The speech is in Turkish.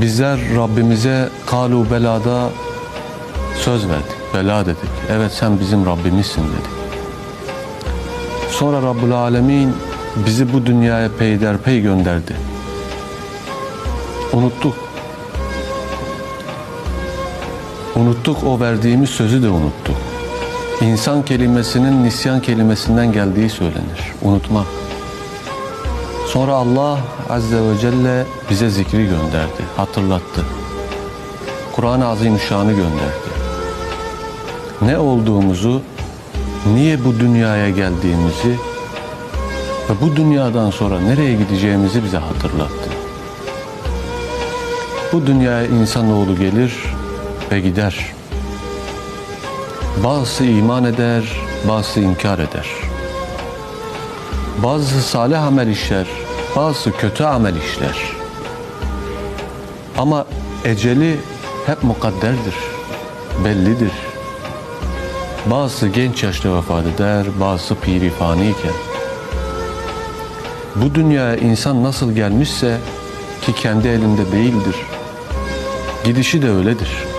Bizler Rabbimize kalu belada söz verdik, bela dedik. Evet sen bizim Rabbimizsin dedik. Sonra Rabbul Alemin bizi bu dünyaya peyderpey gönderdi. Unuttuk. Unuttuk o verdiğimiz sözü de unuttuk. İnsan kelimesinin nisyan kelimesinden geldiği söylenir. Unutmak. Sonra Allah Azze ve Celle bize zikri gönderdi, hatırlattı. Kur'an-ı Azimüşşan'ı gönderdi. Ne olduğumuzu, niye bu dünyaya geldiğimizi ve bu dünyadan sonra nereye gideceğimizi bize hatırlattı. Bu dünyaya insanoğlu gelir ve gider. Bazısı iman eder, bazısı inkar eder. Bazısı salih amel işler, bazısı kötü amel işler. Ama eceli hep mukadderdir, bellidir. Bazısı genç yaşta vefat eder, bazısı pirifani iken. Bu dünyaya insan nasıl gelmişse ki kendi elinde değildir. Gidişi de öyledir.